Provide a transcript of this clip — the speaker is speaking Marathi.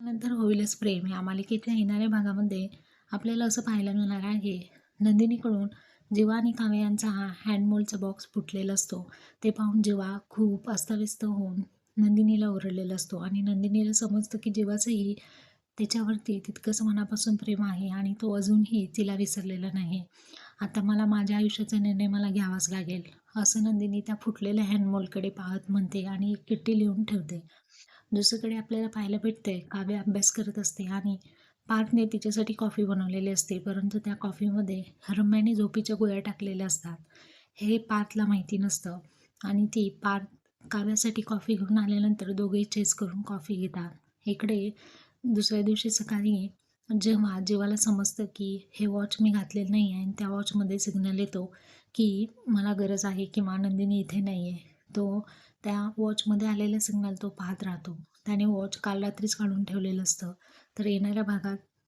नंतर होईलच प्रेम. या मालिकेच्या येणाऱ्या भागामध्ये आपल्याला असं पाहायला मिळणार आहे नंदिनीकडून जीवा आणि कावे यांचा हा हँडमोलचा बॉक्स फुटलेला असतो. ते पाहून जीवा खूप अस्ताव्यस्त होऊन नंदिनीला ओरडलेला असतो आणि नंदिनीला समजतं की जीवाचंही त्याच्यावरती तितकंच मनापासून प्रेम आहे आणि तो अजूनही तिला विसरलेला नाही. आता मला माझ्या आयुष्याचा निर्णय मला घ्यावाच लागेल असं नंदिनी त्या फुटलेल्या हँडमोलकडे पाहत म्हणते आणि एक लिहून ठेवते. दुसरीकडे आपल्याला पाहायला भेटते काव्य अभ्यास करत असते आणि पार्थने तिच्यासाठी कॉफी बनवलेली असते. परंतु त्या कॉफीमध्ये रम्याने झोपीच्या गोळ्या टाकलेल्या असतात. हे पार्थला माहिती नसतं आणि ती पार्थ काव्यासाठी कॉफी घेऊन आल्यानंतर दोघेही चेस करून कॉफी घेतात. इकडे दुसऱ्या दिवशी सकाळी जेव्हा जीवाला समजतं की हे वॉच मी घातलेलं नाही आहे आणि त्या वॉचमध्ये सिग्नल येतो की मला गरज आहे किंवा नंदिनी इथे नाही आहे तो त्या वॉचमध्ये आलेला सिग्नल तो पाहत राहतो. त्याने वॉच काल रात्रीच काढून ठेवलेलं असतं. तर येणाऱ्या भागात